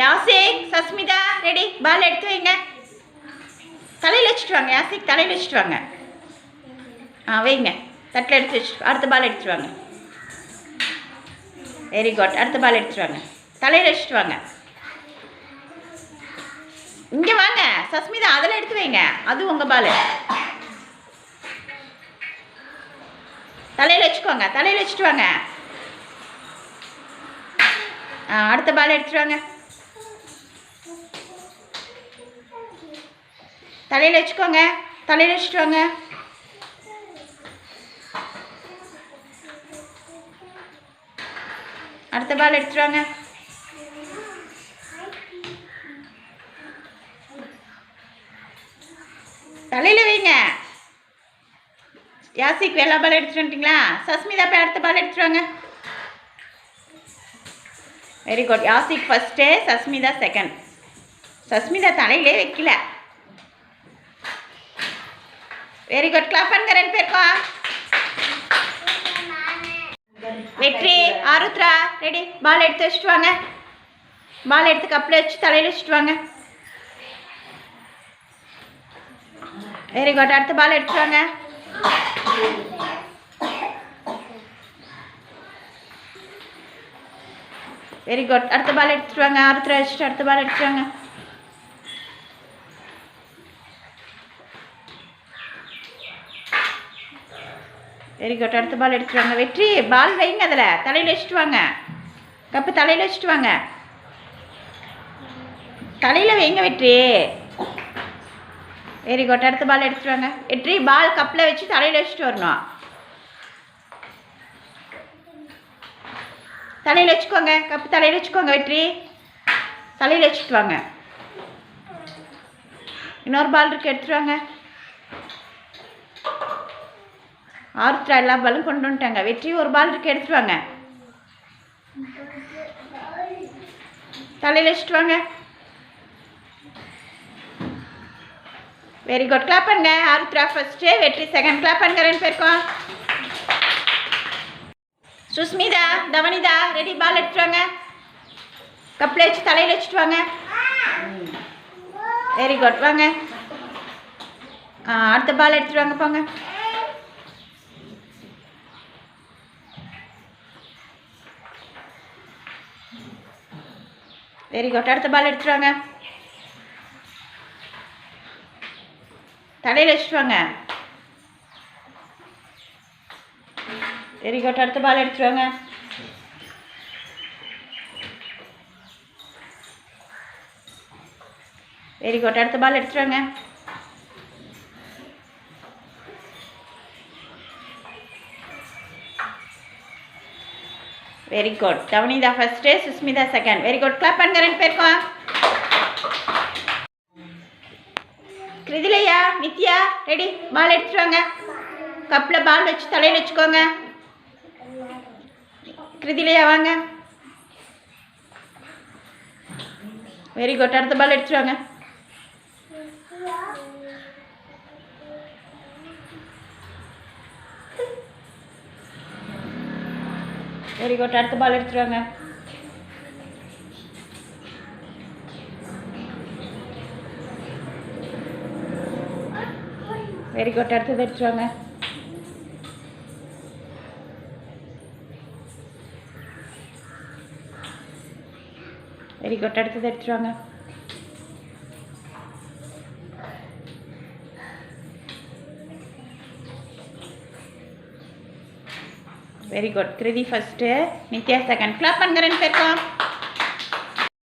Yasik Sasmita ready. பால் எடுத்து வைங்க. தலையில் வச்சுட்டு வாங்க யாசிக் தலையில் வச்சுட்டு வாங்க. ஆ வைங்க. தட்டில் எடுத்து வச்சு அடுத்த பால் எடுத்துட்டு வாங்க. வெரி குட் அடுத்த பால் எடுத்துட்டு வாங்க. தலையில் வச்சுட்டு வாங்க. இங்கே வாங்க. சஸ்மிதா அதில் எடுத்து வைங்க. அது உங்கள் பால் தலையில் வச்சுக்கோங்க. தலையில் வச்சுட்டு வாங்க. ஆ அடுத்த பால் எடுத்துட்டு வாங்க. தலையில் வச்சுக்கோங்க. தலையில் வச்சுட்டு வாங்க. அடுத்த பால் எடுத்துட்டு வாங்க. தலையில் வைங்க. யாசிக் எல்லா பால் எடுத்துட்டு வந்துட்டீங்களா? சஸ்மிதா போய் அடுத்த பால் எடுத்துட்டு வாங்க. Very good Yasik first Sasmita second Sasmita தலையிலே வைக்கல. வெரி குட் கிளாப் பண்ணுங்க ரெண்டு பேருக்கா வெற்றி ஆருத்ரா ரெடி பால் எடுத்து வச்சுட்டு வாங்க. பால் எடுத்து கப்பில் வச்சு தலையில் வச்சுட்டு வாங்க. வெரி குட் அடுத்த பால் எடுத்துட்டு வாங்க. வெரி குட் அடுத்த பால் எடுத்துட்டு வாங்க. ஆருத்ரா வச்சுட்டு அடுத்த பால் எடுத்துட்டு வாங்க. வெரி குட் அடுத்த பால் எடுத்துட்டு வாங்க. வெற்றி. பால் வைங்க அதில். தலையில் வச்சுட்டு வாங்க. கப்பு தலையில் வச்சுட்டு வாங்க. தலையில் வைங்க வெற்றி. வெரி குட் அடுத்த பால் எடுத்துகிட்டு வாங்க. வெற்றி. பால் கப்பில் வச்சு தலையில் வச்சுட்டு வரணும். தலையில் வச்சுக்கோங்க. கப்பு தலையில் வச்சுக்கோங்க வெற்றி. தலையில் வச்சுட்டு வாங்க. இன்னொரு பால் இருக்கு. எடுத்துகிட்டு வாங்க. ஆருத்ரா எல்லா பாலும் கொண்டு வந்துட்டாங்க. வெற்றி ஒரு பால் இருக்கு எடுத்துட்டு வாங்க. தலையில் வச்சுட்டு வாங்க. வெரி குட் கிளாப் பண்ணுங்க Aarudhra first Vetri second clap பண்ணுங்க ரெண்டு பேருக்கும். சுஸ்மிதா தவனிதா ரெடி பால் எடுத்துட்டு வாங்க. கப்பில் வச்சு தலையில் வச்சுட்டு வாங்க. வெரி குட் வாங்க. ஆ அடுத்த பால் எடுத்துட்டு வாங்க போங்க. வெரி குட் அடுத்த பால் எடுத்துட்டு வாங்க. தலையில் வச்சுட்டு வாங்க. வெரி குட் அடுத்த பால் எடுத்துட்டு வாங்க. வெரி குட் அடுத்த பால் எடுத்துட்டு வாங்க. Very good Thavanitha first Sushmita second very good clap பண்ணுங்க ரெண்டு பேருக்கும் கிருதிலையா நித்யா ரெடி பால் எடுத்துட்டு வாங்க. கப்பில் பால் வச்சு தலையில் வச்சுக்கோங்க. கிருதிலையா வாங்க. வெரி குட் அடுத்த பால் எடுத்துட்டு வாங்க. வெரி குட் அடுத்த பால் எடுத்துட்டு வாங்க. வெரி குட் அடுத்தது எடுத்துட்டு வாங்க. வெரி குட் அடுத்தது எடுத்துட்டு வாங்க. Very good Kriti first Nithya second clap பண்ணுங்க ரெண்டு பேருக்கும்